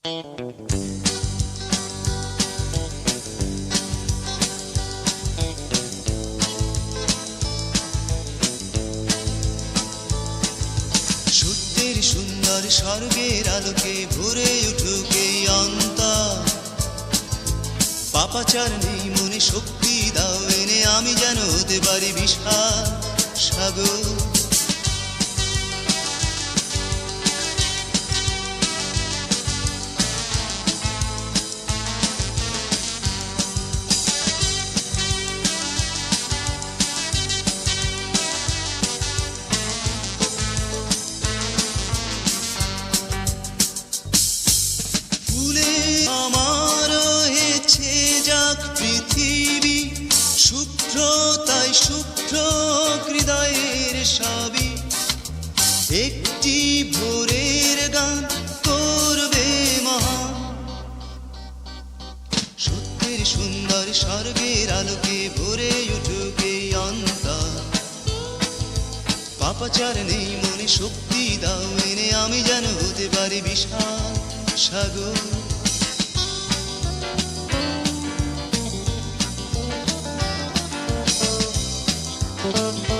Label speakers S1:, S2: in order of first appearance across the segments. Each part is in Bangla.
S1: সত্যের সুন্দর স্বর্গের আলোকে ভরে উঠুক এই অন্তর। পাপাচার নেই, মনে শক্তি দাও, এনে আমি যেন হতে পারি বিশাল সাগর। হৃদয়ের সবই। একটি ভোরের গান করবে মহান সত্যের সুন্দর স্বর্গের আলোকে ভরে উঠুক এই অন্তর। পাপাচার নেই, মনে শক্তি দাও, এনে আমি যেন হতে পারি বিশাল সাগর। গিয়ে যাও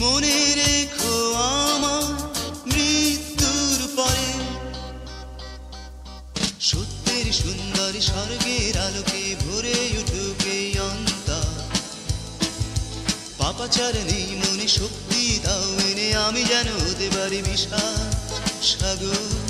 S1: মনে রেখো আমার মৃত্যুর পরে। সত্যের সুন্দর স্বর্গের আলোকে ভরে উঠুক এই অন্তর। পাপাচার নেই মনে, শক্তি দাও এনে আমি যেন হতে পারি বিশাল সাগর।